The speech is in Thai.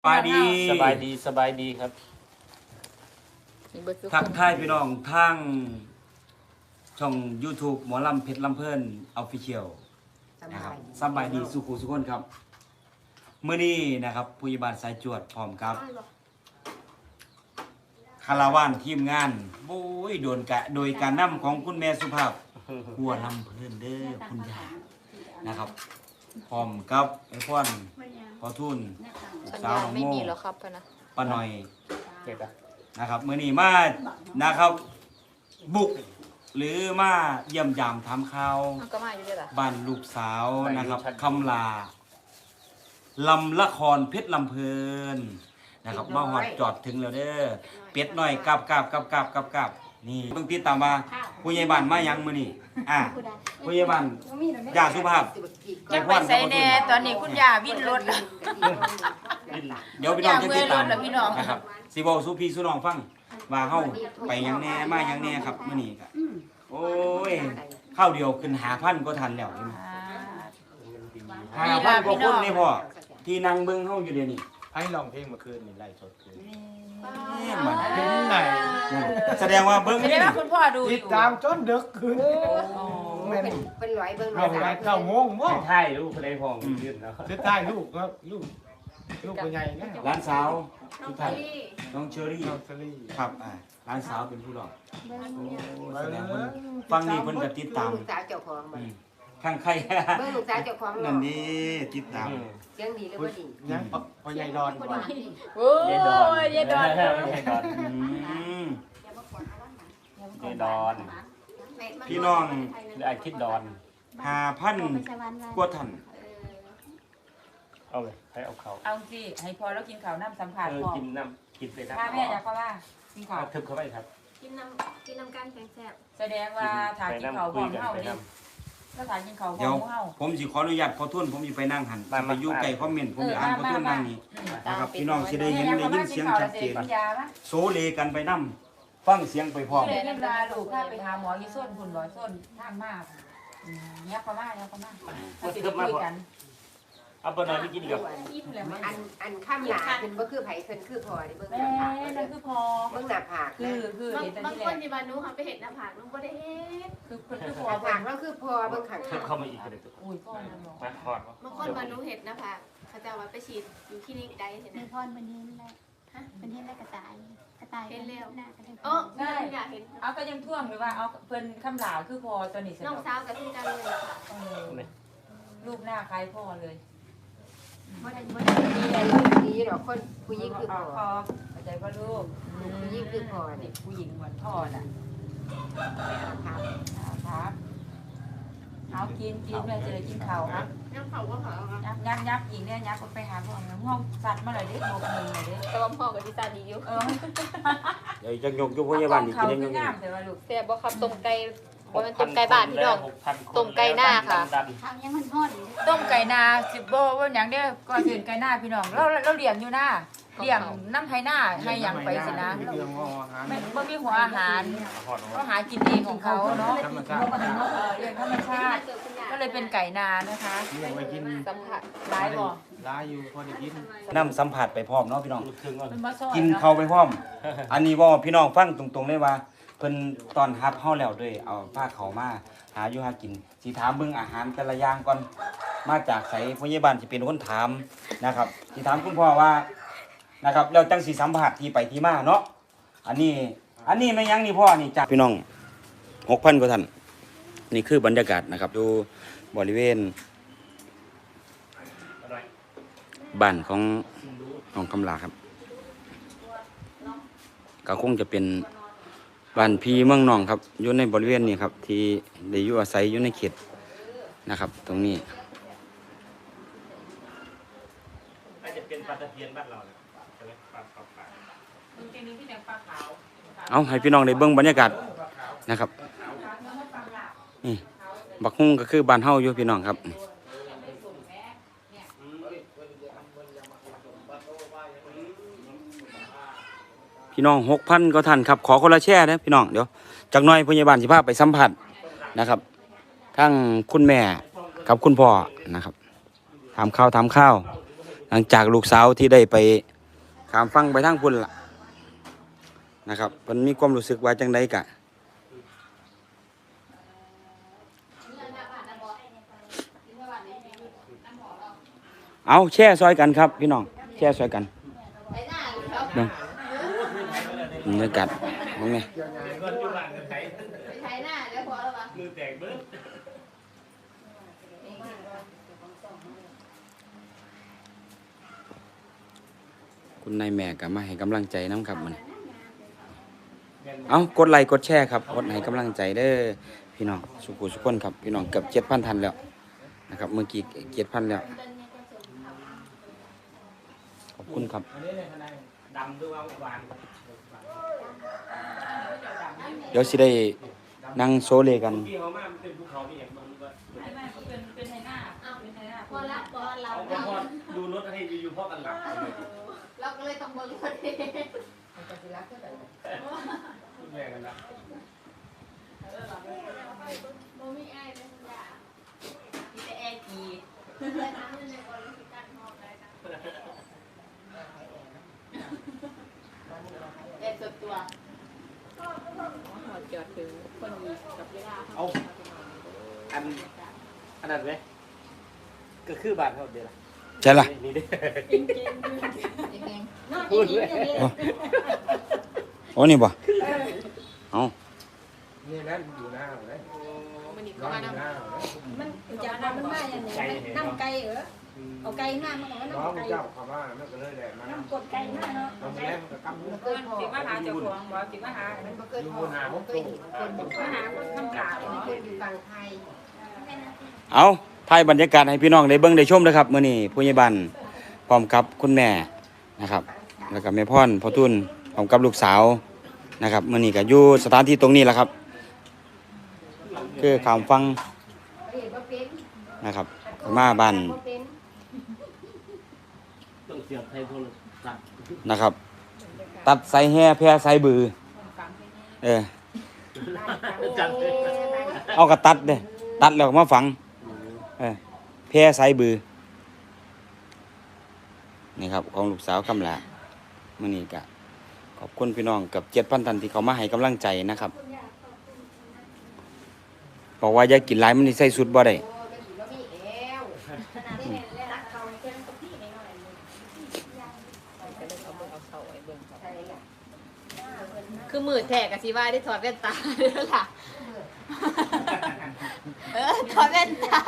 สบายดีสบายดีสบายดีครับมีเบิดทุกคทักนทายพี่น้องทางช่อง YouTube หมอลำเพชรลำเพิ่นออฟฟิเชียลนะครับสบายดีสุขุสุขคนครับเมื่อนี้นะครับผู้ใหญ่บ้านสายจวดพร้อมครับคาราวานทีมงานโอ้ยโดนกะโดยการนำของคุณแม่สุภาพหัวลำเพิ่นเด้อคุณยายนะครับพร้อมกับไอ้พ่อน พอทุนสัญสาวญาณน้องไม่โมมีแล้วครับพะนะป้าหน่อยเจ็บอะนะครับมื่อนี้มานะครับ บุกหรือมาเยี่ยมยามถามข่าวมันก็มาอยู่ด้วยล่ะบ้านลูกสาวนะครับคำลาลำละครเพชรลำเพลินนะครับมาหอดจอดถึงแล้วเด้อเป็ดหน่อยกราบกราบกราบกราบกราบกราบ นี่เพิ่งติดตามมาผู้ใหญ่บ้านมายังมื้อนี้อะผู้ใหญ่บ้านยาสุภาพจะไปใส่แน่ตอนนี้คุณย่าวิ่นรถเดี๋ยวพี่น้องจะติดตามอย่าเมื่อยรถเหรอพี่น้องนะครับสิบอกสู้พี่สู้น้องฟังว่าเฮาไปหยังแน่มาหยังแน่ครับมื้อนี้ก็โอ้ยข้าวเดียวขึ้นหาพันก็ทันแล้วเห็นไหมหาพันกว่าคนนี่พ่อที่นั่งเบิ่งเฮาอยู่เดี๋ยวนี้ ให้ลองเพลงเมื่อคืนนี่ไล่สดคืนแม่มันถึงไหนแสดงว่าเบิ่งไม่ได้นี่ว่าคุณพ่อดูอติดยู่ตามจนดึกคืนแม่นเป็นร้อยเบิ่งเข้าไปเข้าโมงโมงใช่ลูกคนใดพองยืนเนาะสุดท้ายลูกครับลูกลูกเป็นใหญ่นะร้านสาวทุกท่านน้องเชอรี่น้องสลี่ครับอ่าร้านสาวเป็นผู้ร้องโอ้ไปแสดเลงว่ายฟังนี่เพิ่นก็ติดตามลูกสาวเจ้าของบ่อืมข้างใคร เบิ่งลูกสาวเจ้าของนั่นนี่ติดตามเสียงดีหรือบ่ดียังพอใหญ่ดอนกว่าโอ้ยยายดอนยายดอนอืมยายดอนพี่น้องไอคิดดอนหาพันกว่าท่านเอาเลยให้เอาเขาเอาสิให้พอแล้วกินข้าวน้ำสัมผัสเออพอกินน้ำกินไปน้ำถ้าแม่อยากเข้าว่ากินข้าวทึบเข้าไปครับ กินน้ำกินน้ำกันแข็งแซ่บแสดงว่าถ้ากินข้าวพร้อมเฮาดิ ถ้าถ้ากินข้าวพร้เดี๋อยวมเฮาผมสิขออนุญาตขอทุนผมสิไปนั่งหันไปอยู่ไกลคอมเมนต์ผมสิอ่านขอทุนนั่งนี่นะครับพี่น้องสิได้เห็นได้ยินเสียงชัดเจนคุณยาปะโซเลกันไปนํฟังเสียงไปพร้อม เลยเวลาลูกถ้าไปหาหมอยี่ส้นคุณบ่ส้นทางมากยักเข้ามายักเข้ามาถ้าสิได้คุยกัน เอาปนอนไปกินกับอิ่มแล้วแม่อันอันข้ามหลาขึ้นบ่คือไผขึ้นคือพอดิเบิ่งหแม่น้าผากนั่นคือพอเบิ่งหน้าผากคืนะอคือบางเห็นแต่บางที่คนแรกที่บ้านหนูเขาไปเห็นหน้าผากหนูบ่ได้เฮ็ดคือคือคือพหอน้าผากเราคือพอเบิ่งข้างทึบเข้ามาอีกเลยตัวอุ้ยพ่อนั่นบอกมาทอดบางคนบ้านหนูเห็นหน้าผากเขาจะเอาไว้ไปฉีดอยู่คลินิกใดเห็นมีนะ พรเป็นเห็นแล้วฮะเป็นเห็นแล้วกระต่าย กระต่ายหน้ากระต่ายโอ้แม่อยากเห็นเอาก็ยังท่วงเลยว่าเอาเพิ่นคำหลาคือพอตัวนี้เสร็จน้องสาวกับที่กันเลยค่ะรูปหน้าคล้ายพ่อเลย บ่ได้บ่ได้ดีได้ดีดอกคนผู้หญิงคือพอพอเข้าใจว่าลูกผู้หญิงคือพอเด็นี่กผู้หญิงเหมือนพ่อน่ะครับครับเอากินกินแม่จะได้กินข้าวครับน้ำเขาก็เขาเอายับยับยับอีกเนี่ยยับไปหาพ่อห้องสัตว์มาเลยเด็กหกหนึ่งเลยเด็กแต่ว่าพ่อกับที่ตาดีอยู่เออเดี๋ยวจะยกยกพยาบาลอีกเขาทีนึงคืองามแต่ว่าลูกแซ่บบ่ครับต้มไก่ บ่แม่นต้มไก่บ้านพี่น้องต้มไก่หน้าค่ะทางยังมันห่อนต้มไก่นาสิบโบว่าอย่างเนี้ยก่อนอื่นไก่หน้าพี่น้องเราเราเลี้ยงอยู่หน้าเลี้ยงน้ำไทยหน้าให้อย่างไปสินะเรื่องว่าอาหารไม่ไม่มีหัวอาหารก็หากินเองของเขาเนาะธรรมชาติเออเลี้ยงธรรมชาติก็เลยเป็นไก่นานะคะเรื่องไปกินสัมผัสร้ายบ่ร้ายอยู่พอได้กินนำสัมผัสไปพร้อมเนาะพี่น้อง ลูกครึ่งก่อนเป็นบ่ซอยกินเนาะ เข้าวไปพร้อม อันนี้ว่าพี่น้องฟังตรงๆเลยว่า เพิ่นตอนรับเฮาแล้วด้วยเอาผ้าเขาวมาหาอยู่หากินสิถามเบิ่งอาหารแต่ละอย่างก่อนมาจากไสพยาบาลสิเป็นคนถามนะครับสิถามคุณพ่อว่านะครับแล้วจังสิสัมภาษณ์ที่ไปที่มาเนาะอันนี้อันนี้ไม่นยังนี่พ่อนี่จากพี่น้อง6,000กว่าท่านนี่คือบรรยากาศนะครับดูบริเวณ บ้านของน้องคำลาครับ ก็คงจะเป็น บ้านพี่เมืองนองครับอยู่ในบริเวณนี้ครับ ที่ได้อยู่อาศัยอยู่ในเขตนะครับ ตรงนี้น่าจะเป็นปลาตะเพียนบ้านเราใช่ไหมปลาปลาปลาจริงๆที่เนี่ยปลาขาวเอาให้พี่น้องได้เบิ่งบรรยากาศนะครับนี่บักฮุ่งก็คือบ้านเฮาอยู่พี่น้องครับ พี่น้องหกพันก็ทันครับ ขอคนละแช่นะพี่น้องเดี๋ยวจากหน้อยพยาบาลสิพาไปสัมผัสนะครับทั้งคุณแม่กับคุณพ่อนะครับถามข้าวถามข้าว หลังจากลูกสาวที่ได้ไปขามฟังไปทางพุ่นล่ะนะครับเพิ่นมีความรู้สึกว่าจังไดกะเอาแช่ซอยกันครับ พี่น้องแช่ซอยกันเบิ่ง บรรยากาศมองไงใช้หน้าแล้วพอแล้วปะมือแตกเบิ้ลคุณนายแม่ก็มาให้กำลังใจน้ำครับมันเอากดไลค์กดแชร์ครับกดให้กำลังใจเด้อพี่น้องสุขุสุขคนครับ พี่น้องเกือบเจ็ดพันทันแล้วนะครับเมื่อกี้เจ็ดพันแล้ว ขอบคุณครับ เดำด้วยว่าหวานเดี๋ยวสิได้นั่งโซเลกันที่เขามาเป็นภูเขานี่เองมันก็พอรับพอเราเอาพอดูรถให้อยู่ๆพ่อกันหลับเราก็เลยต้องเบิ่งรถเองแม่กันละบ่มีอ้ายเป็นยามีแต่แอร์กีกันพอได้นะ เด็ดสุดตัวหอดจอดถึงคนมีกับเวลาเอาอันอันนั้นไหมก็คือบาทเท่าเดียวละใช่ล่ะนี่ดิพูดเลยโอ้นี่บ่เอานี่นั่นอยู่หน้าเลย มันนี่นเขาอนมาอยู่นำหน้าเลยมันจะนำมันมาอย่างนี้น้ำไก่เหรอเอาไก่หน้ามันก็น้องน้ำไก่เจ้าเขาว่ามันก็เลยแดดมาน้ำกดไก่หน้าเนาะเราแรกมันก็กำมือเกินสิมาหาเจ้าของบ่สิมาหามันบ่เคยพอมันเคยเห็นคนบ่เคมายหาคนน้ำกาเห็นคนอยู่ฝั่งไทยเอาถ่ายบรรยากาศให้พี่น้องได้เบิ่งได้ชมนะครับมื้อนี้ผู้ใหญ่บ้านพร้อมกับคุณแม่นะครับ แล้วก็แม่พ่อนพ่อทุนพร้อมกับลูกสาวนะครับมื้อนี้ก็อยู่สถานที่ตรงนี้แหละครับ คือขามฟังนะครับมาบ้านบ่เป็นต้องเสียบไทยโทรศัพท์นะครับ ตัดใส่แห่แพร่ใส่บือ เออเอากระตัดเด้ตัดแล้วก็มาฝัง เออแพร่ใส่บือ นี่ครับ ของลูกสาวกำลามื่อนี้ก็ขอบคุณพี่น้องกับเจ็ดพันทันที่เขามาให้กำลังใจนะครับ บอกว่าอย่ากินหลายมันนี่ใส่สุดบ่ได้โอ้เป็นสิบ่มีแอวขนาดนี้เนี่ยรักเขาเจ้ากับพี่หน่อยก็เลยเอาเบิ่งเอาเสาไว้เบิ่งครับใช่ล่ะคือมือแทกกับสีว่าได้ถอดแว่นตาเด้อล่ะ เออ ถอดแว่นตา